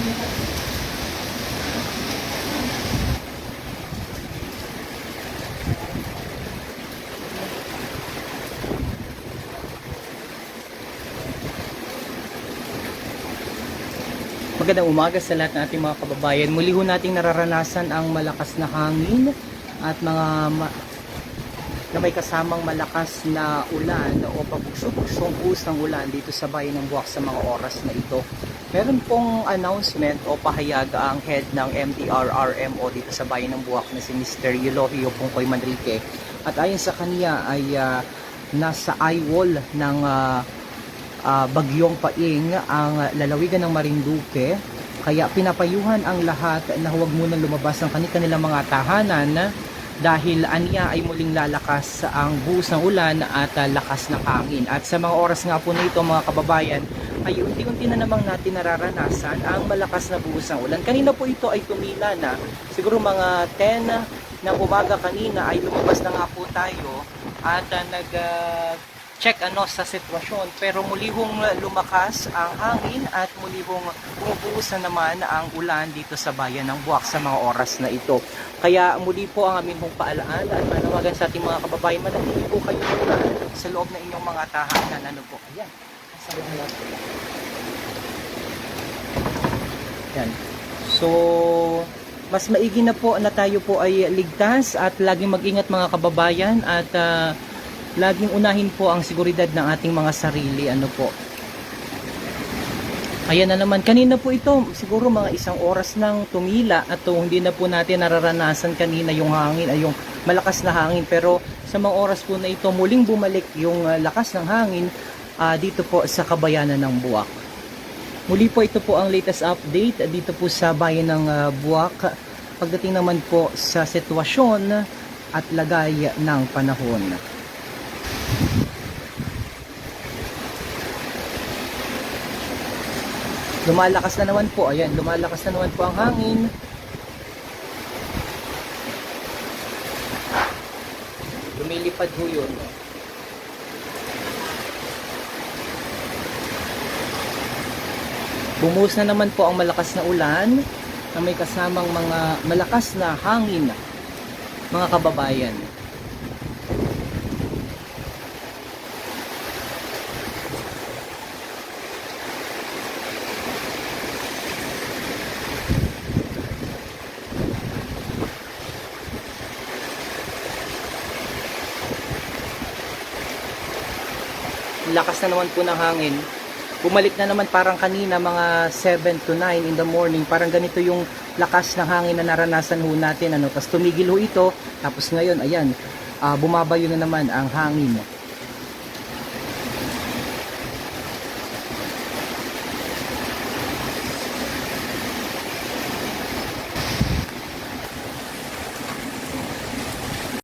Magandang umaga sa lahat ng ating mga kababayan. Muli ho nating nararanasan ang malakas na hangin at mga ma- na may kasamang malakas na ulan o pabugso-bugsong ng ulan dito sa bayan ng Buwak sa mga oras na ito. Meron pong announcement o pahayag ang head ng MDRRMO dito sa bayan ng Buwak na si Mr. Elohio Pungkoy Manrique. At ayon sa kanya ay ah, nasa eye wall ng ah, ah, bagyong paing ang lalawigan ng Marinduque. Kaya pinapayuhan ang lahat na huwag munang lumabas ng kanilang mga tahanan dahil aniya ay muling lalakas ang buhos ng ulan at ah, lakas ng hangin. At sa mga oras nga po na ito mga kababayan, ay unti-unti na namang natin nararanasan ang malakas na buhos ng ulan. Kanina po ito ay tumila na, siguro mga 10 ng umaga kanina ay lumabas na nga po tayo at ah, nag check ano sa sitwasyon pero muli hong lumakas ang hangin at muli hong bumubuhos na naman ang ulan dito sa bayan ng Buwak sa mga oras na ito. Kaya muli po ang aming pong paalaala at manawagan sa ating mga kababayan manatili po kayo sa loob ng inyong mga tahanan. Ano po? Ayan. Yan. So, mas maigi na po na tayo po ay ligtas at laging mag-ingat mga kababayan at ah, laging unahin po ang seguridad ng ating mga sarili. Ano po? Ayan na naman. Kanina po ito, siguro mga isang oras nang tumila at to, hindi na po natin nararanasan kanina yung hangin ay yung malakas na hangin. Pero sa mga oras po na ito, muling bumalik yung ah, lakas ng hangin ah, dito po sa kabayanan ng Buwak. Muli po ito po ang latest update dito po sa bayan ng ah, Buwak. Pagdating naman po sa sitwasyon at lagay ng panahon. Lumalakas na naman po. Ayan, lumalakas na naman po ang hangin. Lumilipad ho yun. Bumuhos na naman po ang malakas na ulan na may kasamang mga malakas na hangin mga kababayan. lakas na naman po ng hangin. Bumalik na naman parang kanina mga 7 to 9 in the morning. Parang ganito yung lakas ng hangin na naranasan ho natin. Ano. Tapos tumigil ho ito. Tapos ngayon, ayan, ah, bumabayo na naman ang hangin.